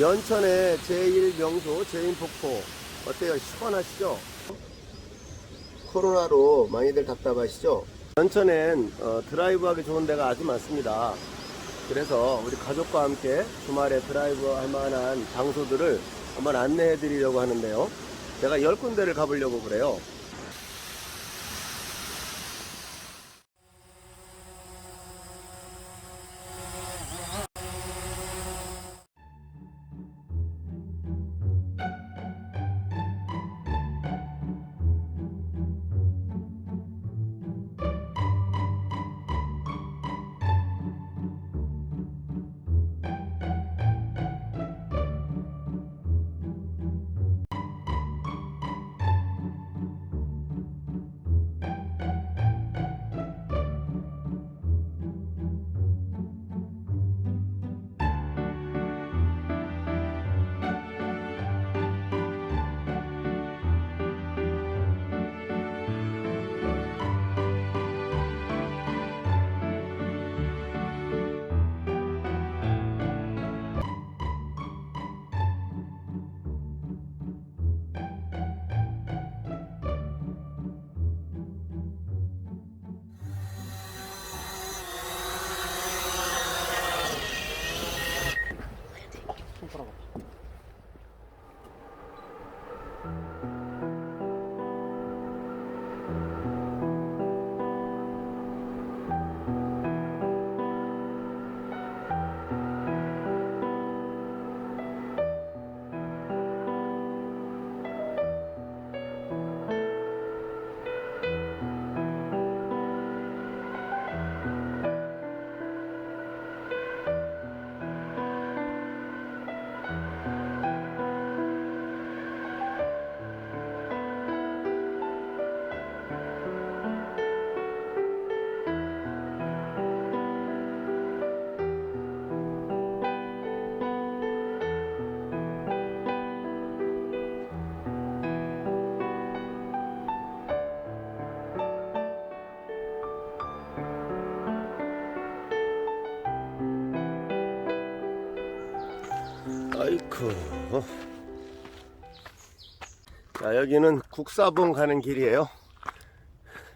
연천의 제1명소 제인폭포 어때요? 시원하시죠? 코로나로 많이들 답답하시죠? 연천엔 어, 드라이브하기 좋은 데가 아주 많습니다. 그래서 우리 가족과 함께 주말에 드라이브 할 만한 장소들을 한번 안내해 드리려고 하는데요. 제가 10군데를 가보려고 그래요. 아이쿠. 자, 여기는 국사봉 가는 길이에요.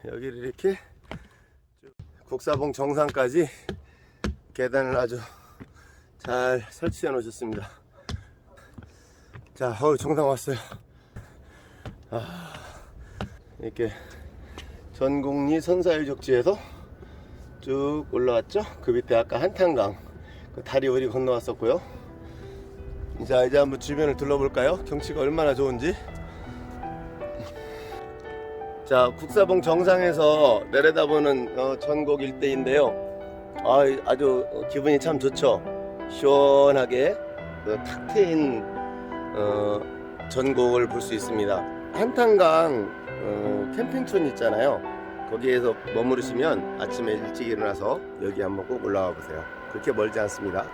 여기를 이렇게 쭉 국사봉 정상까지 계단을 아주 잘 설치해 놓으셨습니다. 자, 어우, 정상 왔어요. 아, 이렇게 전곡리 선사유적지에서 쭉 올라왔죠. 그 밑에 아까 한탄강, 그 다리 우리 건너왔었고요. 자 이제 한번 주변을 둘러볼까요? 경치가 얼마나 좋은지. 자 국사봉 정상에서 내려다보는 어, 전곡 일대인데요. 아, 아주 기분이 참 좋죠. 시원하게 그 탁 트인 어, 전곡을 볼 수 있습니다. 한탄강 어, 캠핑촌 있잖아요. 거기에서 머무르시면 아침에 일찍 일어나서 여기 한번 꼭 올라와 보세요. 그렇게 멀지 않습니다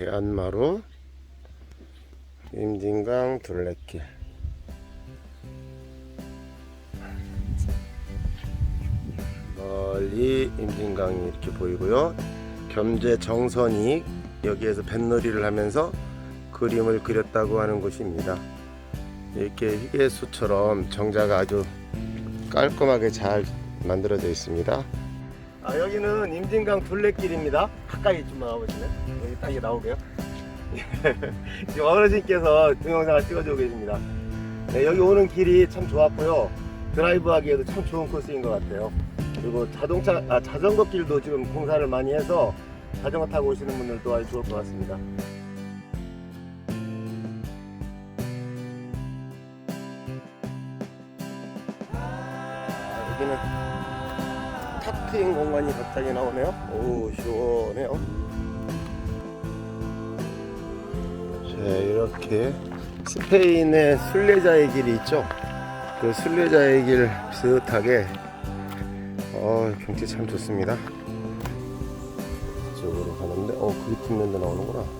계안마루 임진강 둘레길. 멀리 임진강이 이렇게 보이고요. 겸재 정선이 여기에서 뱃놀이를 하면서 그림을 그렸다고 하는 곳입니다. 이렇게 희계수처럼 정자가 아주 깔끔하게 잘 만들어져 있습니다 아, 여기는 임진강 둘레길입니다. 가까이 좀 나와보시네. 여기 딱 나오게요. 지금 어르신께서 동영상을 찍어주고 계십니다. 네, 여기 오는 길이 참 좋았고요. 드라이브 하기에도 참 좋은 코스인 것 같아요. 그리고 자동차, 아, 자전거 길도 지금 공사를 많이 해서 자전거 타고 오시는 분들도 아주 좋을 것 같습니다. 탁 트인 공간이 갑자기 나오네요. 오, 시원해요. 자, 이렇게 스페인의 순례자의 길이 있죠. 그 순례자의 길 비슷하게 어, 경치 참 좋습니다. 이쪽으로 가는데 어, 그게 뒷면도 나오는구나.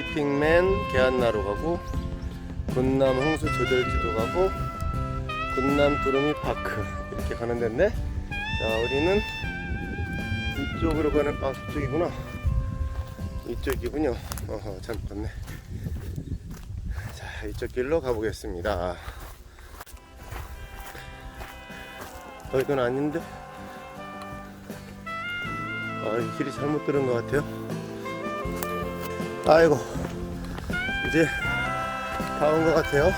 서핑맨 개안나루 가고 군남 홍수 조절지도 가고 군남 두루미 파크 이렇게 가는 데인데 자 우리는 이쪽으로 가는 아 저쪽이구나. 이쪽이군요. 어허 잘못 봤네. 자 이쪽 길로 가보겠습니다. 어 이건 아닌데? 아, 이 길이 잘못 들은 것 같아요. 아이고, 이제 다 온 것 같아요.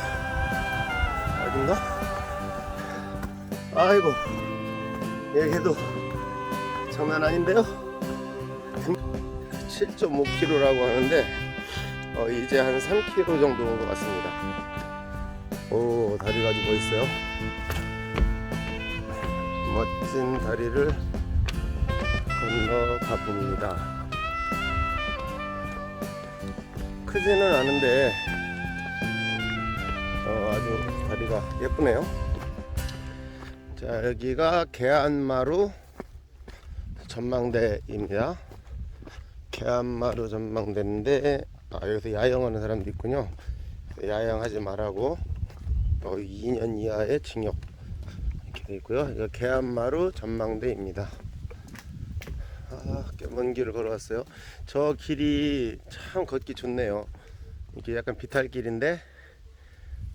어딘가? 아이고, 여기도 장난 아닌데요? 7.5km라고 하는데, 어, 이제 한 3km 정도 온 것 같습니다. 오, 다리 가지고 있어요. 멋진 다리를 건너 가 봅니다. 크지는 않은데 어, 아주 다리가 예쁘네요. 자 여기가 계안마루 전망대입니다. 계안마루 전망대인데 아, 여기서 야영하는 사람도 있군요. 야영하지 말라고 어, 2년 이하의 징역 이렇게 돼 있고요. 이거 계안마루 전망대입니다. 아, 꽤먼 길을 걸어왔어요. 저 길이 참 걷기 좋네요. 이게 약간 비탈길인데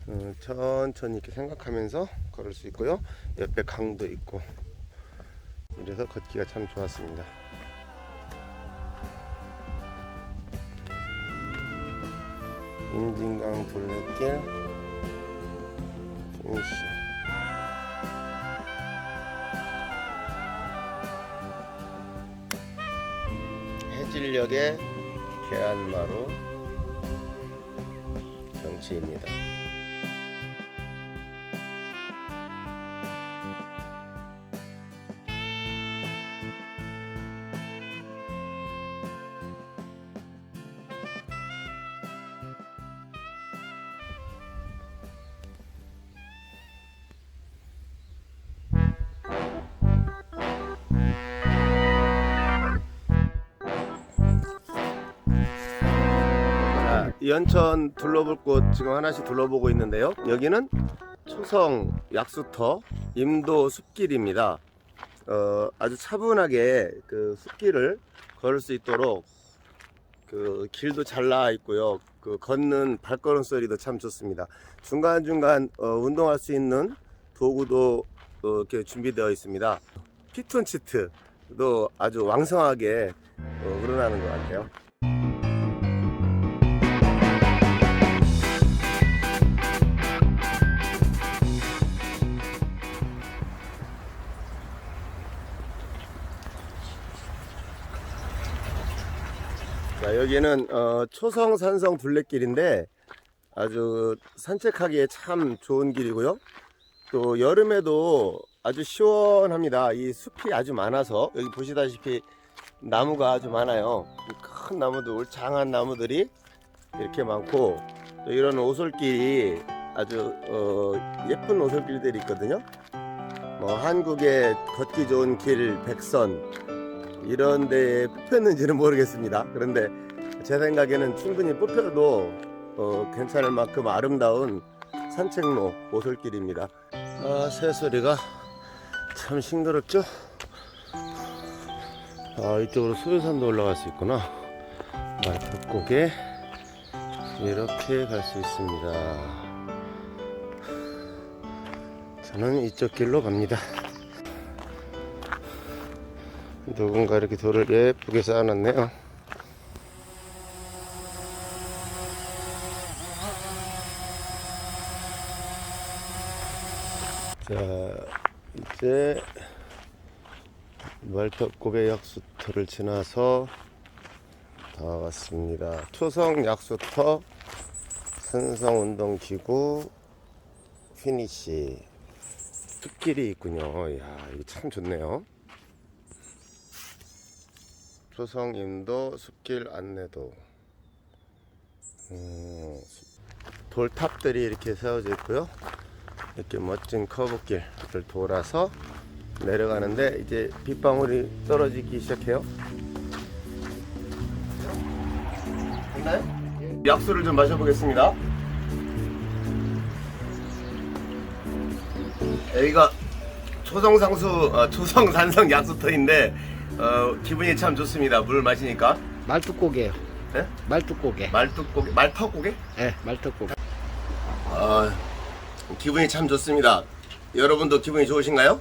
어, 천천히 이렇게 생각하면서 걸을 수 있고요. 옆에 강도 있고 이래서 걷기가 참 좋았습니다. 임진강 둘레길 피니시 해질녘의 계안마루 경치입니다. 연천 둘러볼 곳 지금 하나씩 둘러보고 있는데요. 여기는 초성 약수터 임도 숲길입니다. 어, 아주 차분하게 그 숲길을 걸을 수 있도록 그 길도 잘 나와 있고요. 그 걷는 발걸음 소리도 참 좋습니다. 중간 중간 어, 운동할 수 있는 도구도 어, 이렇게 준비되어 있습니다. 피톤치트도 아주 왕성하게 어, 우러나는 것 같아요. 여기는 어, 초성 산성 둘레길인데 아주 산책하기에 참 좋은 길이고요. 또 여름에도 아주 시원합니다. 이 숲이 아주 많아서 여기 보시다시피 나무가 아주 많아요. 이큰 나무들, 울창한 나무들이 이렇게 많고 또 이런 오솔길이 아주 어, 예쁜 오솔길들이 있거든요. 뭐 한국의 걷기 좋은 길 백선 이런 데에 뽑혔는지는 모르겠습니다. 그런데 제 생각에는 충분히 뽑혀도 어, 괜찮을 만큼 아름다운 산책로 오솔길입니다. 아, 새소리가 참 싱그럽죠? 아, 이쪽으로 소요산도 올라갈 수 있구나. 말폭곡에 이렇게 갈 수 있습니다. 저는 이쪽 길로 갑니다. 누군가 이렇게 돌을 예쁘게 쌓아놨네요. 자, 이제 말턱고개 약수터를 지나서 다 왔습니다. 초성 약수터 산성운동기구 피니시 숲길이 있군요. 이야, 이거 참 좋네요. 초성임도 숲길 안내도 음, 돌탑들이 이렇게 세워져 있고요. 이렇게 멋진 커브길을 돌아서 내려가는데 이제 빗방울이 떨어지기 시작해요. 됐나요? 예. 약수를 좀 마셔보겠습니다. 여기가 초성상수, 어, 초성산성 약수터인데 어, 기분이 참 좋습니다. 물 마시니까. 말뚝고개요. 네? 말뚝고개. 말뚝고개, 말터고개? 예, 말뚝고개. 아, 기분이 참 좋습니다. 여러분도 기분이 좋으신가요?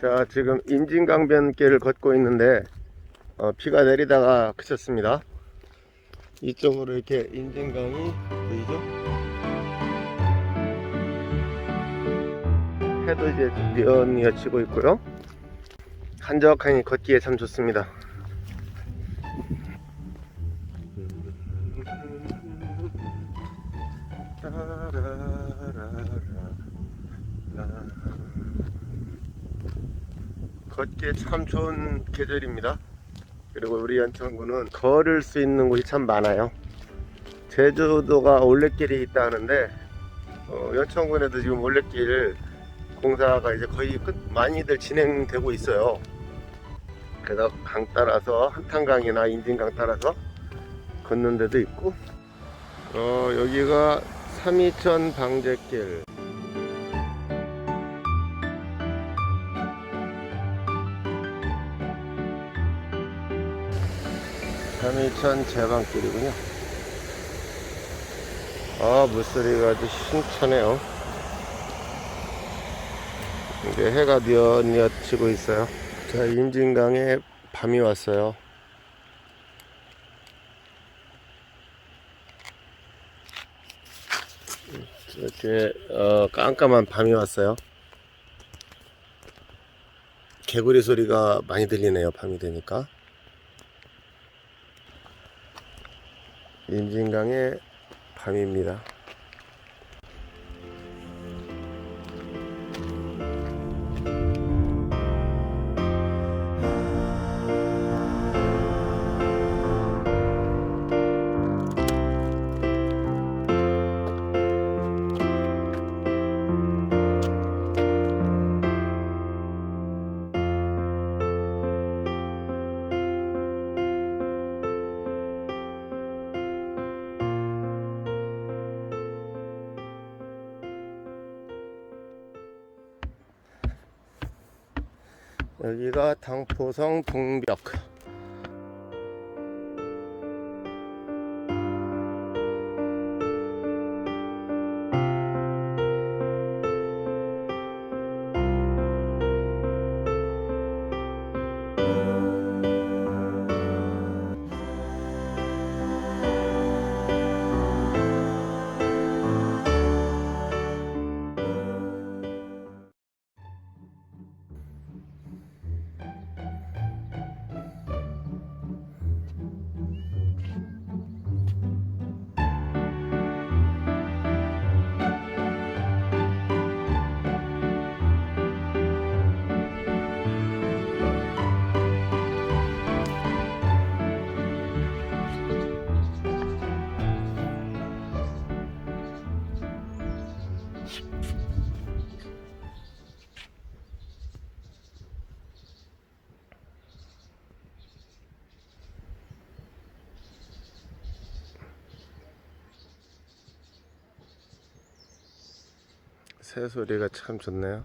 자, 지금 인진강변길을 걷고 있는데 어, 비가 내리다가 그쳤습니다. 이쪽으로 이렇게 인진강이 보이죠? 해도 이제 뉘엿뉘엿 치고 있고요. 한적하니 걷기에 참 좋습니다. 걷기에 참 좋은 계절입니다. 그리고 우리 연천군은 걸을 수 있는 곳이 참 많아요. 제주도가 올레길이 있다는데 어, 연천군에도 지금 올레길 공사가 이제 거의 끝 많이들 진행되고 있어요. 그래서 강 따라서 한탄강이나 인진강 따라서 걷는 데도 있고 어 여기가 삼이천 방제길 삼이천 제방길이군요. 아 물소리가 아주 신선해요. 이제 해가 뉘엿뉘엿 지고 있어요. 자, 인진강에 밤이 왔어요. 이렇게 어, 깜깜한 밤이 왔어요. 개구리 소리가 많이 들리네요. 밤이 되니까. 인진강의 밤입니다. 당포성 동벽. 새 소리가 참 좋네요.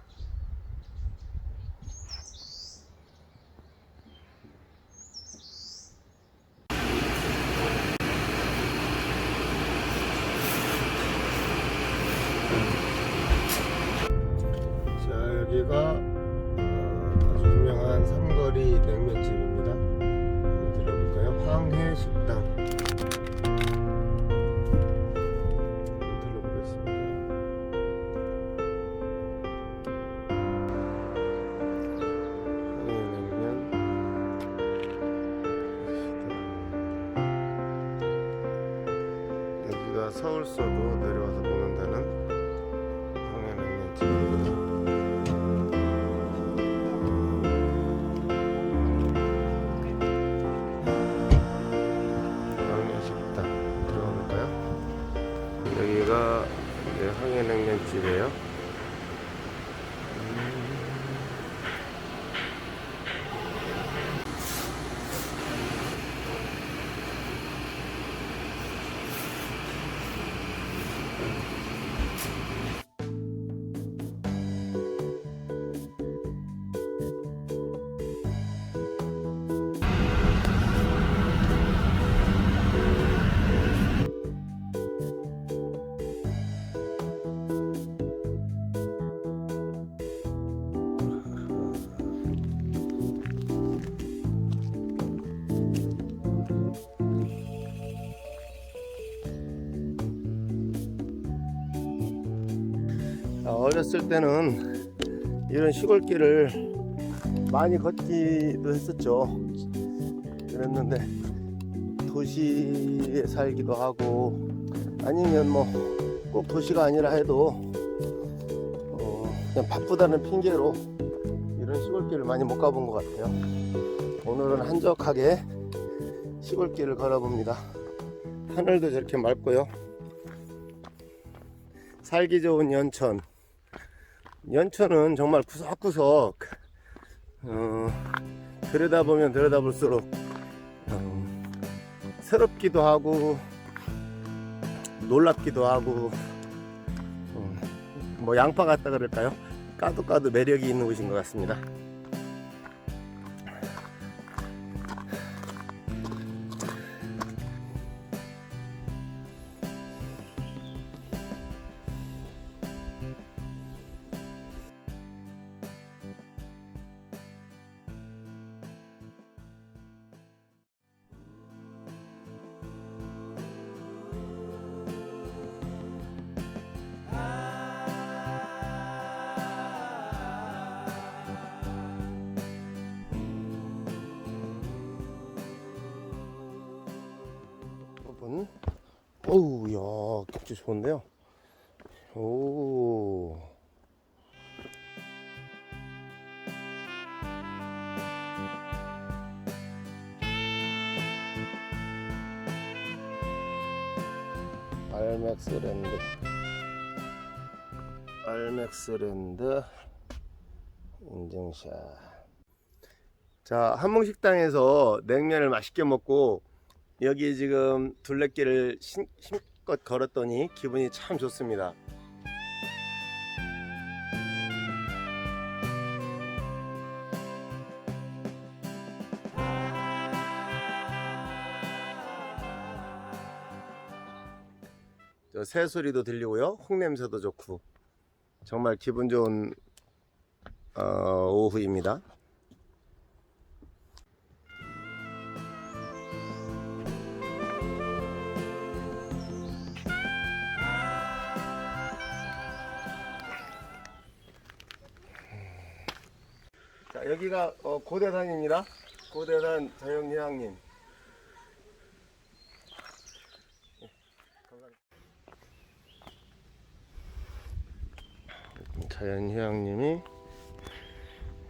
황해냉면집이에요. 어렸을 때는 이런 시골길을 많이 걷기도 했었죠. 그랬는데 도시에 살기도 하고 아니면 뭐 꼭 도시가 아니라 해도 어, 그냥 바쁘다는 핑계로 이런 시골길을 많이 못 가본 것 같아요. 오늘은 한적하게 시골길을 걸어봅니다. 하늘도 저렇게 맑고요. 살기 좋은 연천. 연천은 정말 구석구석 어, 들여다보면 들여다볼수록 어, 새롭기도 하고 놀랍기도 하고 어, 뭐 양파 같다 그럴까요? 까도 까도 매력이 있는 곳인 것 같습니다. 야, 경치 좋은데요? 오. 알맥스 랜드. 알맥스 랜드 인증샷. 자, 한몽식당에서 냉면을 맛있게 먹고 여기 지금 둘레길을 심, 힘껏 걸었더니 기분이 참 좋습니다. 저 새소리도 들리고요. 흙냄새도 좋고 정말 기분 좋은 어, 오후입니다. 자, 여기가 어, 고대산입니다. 고대산 자연휴양림. 자연휴양림이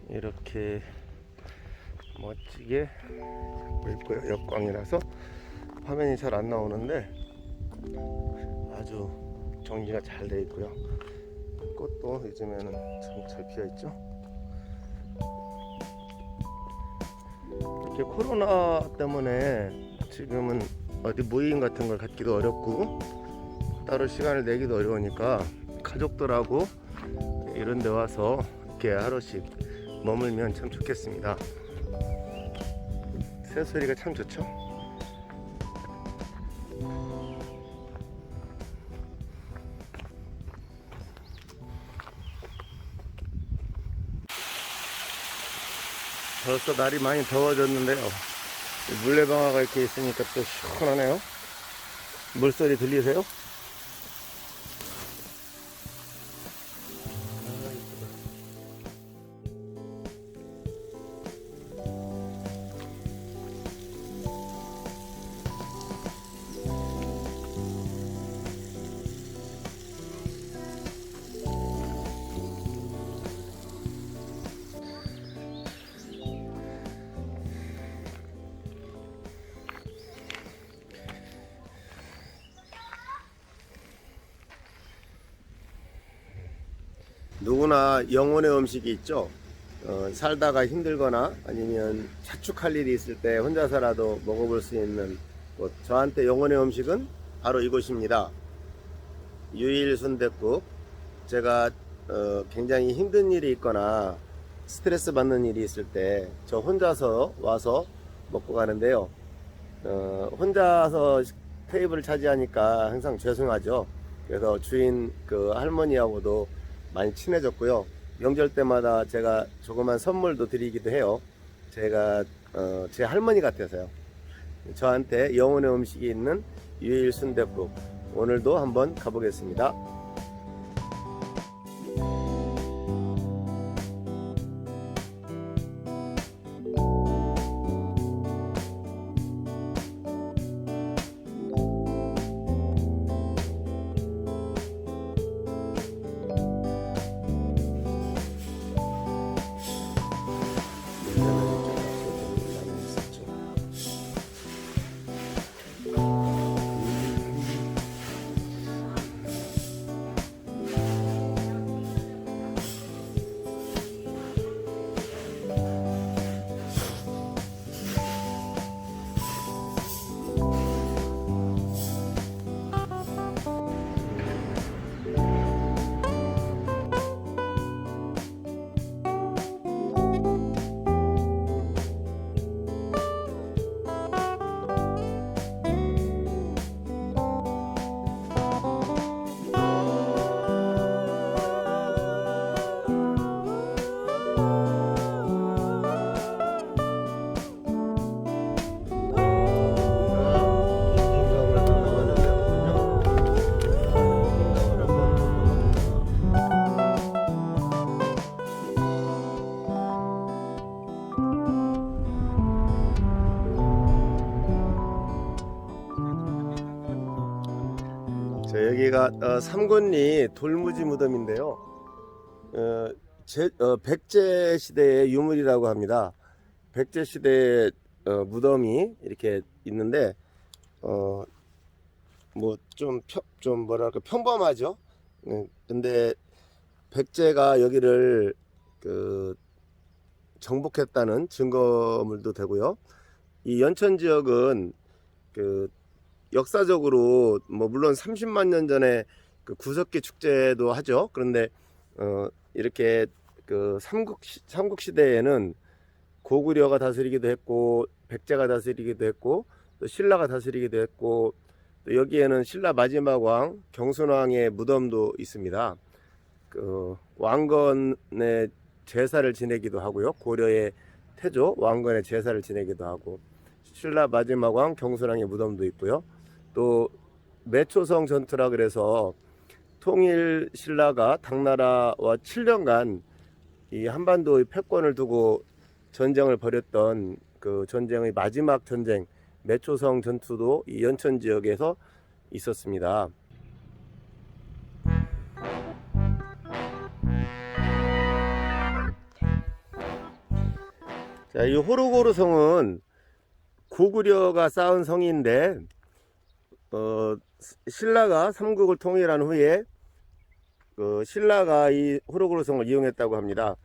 이렇게 멋지게 있고요. 역광이라서 화면이 잘 안 나오는데 아주 정리가 잘 돼 있고요. 꽃도 요즘에는 참 잘 피어 있죠. 코로나 때문에 지금은 어디 모임 같은 걸 갖기도 어렵고 따로 시간을 내기도 어려우니까 가족들하고 이런 데 와서 이렇게 하루씩 머물면 참 좋겠습니다. 새소리가 참 좋죠? 벌써 날이 많이 더워졌는데요. 물레방아가 이렇게 있으니까 또 시원하네요. 물소리 들리세요? 영혼의 음식이 있죠. 어, 살다가 힘들거나 아니면 자축할 일이 있을 때 혼자서라도 먹어볼 수 있는 곳. 저한테 영혼의 음식은 바로 이곳입니다. 유일 순댓국. 제가 어, 굉장히 힘든 일이 있거나 스트레스 받는 일이 있을 때 저 혼자서 와서 먹고 가는데요. 어, 혼자서 테이블을 차지하니까 항상 죄송하죠. 그래서 주인 그 할머니하고도 많이 친해졌고요. 명절 때마다 제가 조그만 선물도 드리기도 해요. 제가 어, 제 할머니 같아서요. 저한테 영혼의 음식이 있는 유일 순댓국 오늘도 한번 가보겠습니다. 여기가 어, 삼군리 돌무지 무덤인데요. 어, 제, 어, 백제 시대의 유물이라고 합니다. 백제 시대의 어, 무덤이 이렇게 있는데 어, 뭐좀 좀 뭐랄까 평범하죠. 네, 근데 백제가 여기를 그 정복했다는 증거물도 되고요. 이 연천 지역은 그 역사적으로 뭐 물론 30만 년 전에 그 구석기 축제도 하죠. 그런데 어 이렇게 그 삼국 시, 삼국 시대에는 고구려가 다스리기도 했고 백제가 다스리기도 했고 또 신라가 다스리기도 했고 또 여기에는 신라 마지막 왕 경순왕의 무덤도 있습니다. 그 왕건의 제사를 지내기도 하고요. 고려의 태조 왕건의 제사를 지내기도 하고 신라 마지막 왕 경순왕의 무덤도 있고요. 또 매초성 전투라 그래서 통일 신라가 당나라와 7년간 이 한반도의 패권을 두고 전쟁을 벌였던 그 전쟁의 마지막 전쟁 매초성 전투도 이 연천 지역에서 있었습니다. 자, 이 호르고르 성은 고구려가 쌓은 성인데 어, 신라가 삼국을 통일한 후에 그 신라가 이 호로그로 성을 이용했다고 합니다.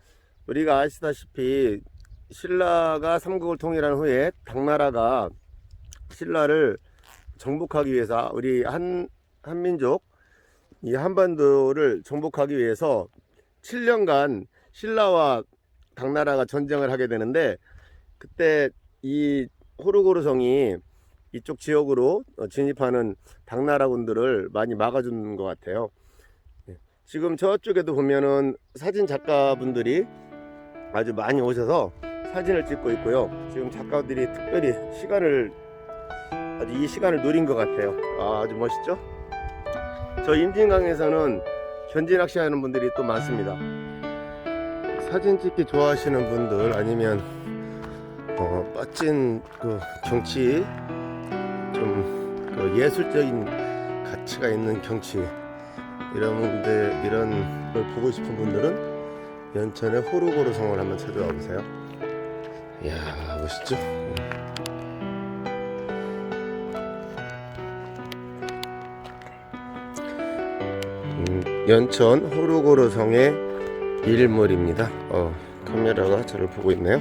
우리가 아시다시피 신라가 삼국을 통일한 후에 당나라가 신라를 정복하기 위해서 우리 한 한민족 이 한반도를 정복하기 위해서 7년간 신라와 당나라가 전쟁을 하게 되는데 그때 이 호르고르성이 이쪽 지역으로 어, 진입하는 당나라 군들을 많이 막아준 것 같아요. 예. 지금 저쪽에도 보면은 사진 작가분들이 아주 많이 오셔서 사진을 찍고 있고요. 지금 작가들이 특별히 시간을 아주 이 시간을 노린 것 같아요. 아, 아주 멋있죠? 저 임진강에서는 현지 낚시하는 분들이 또 많습니다. 사진 찍기 좋아하시는 분들 아니면 어, 멋진 그 경치 좀 그 예술적인 가치가 있는 경치 이런 분들 이런 걸 보고 싶은 분들은 연천의 호르고르 성을 한번 찾아와 보세요. 이야 멋있죠? 음, 연천 호르고르 성의 일몰입니다. 어, 카메라가 저를 보고 있네요.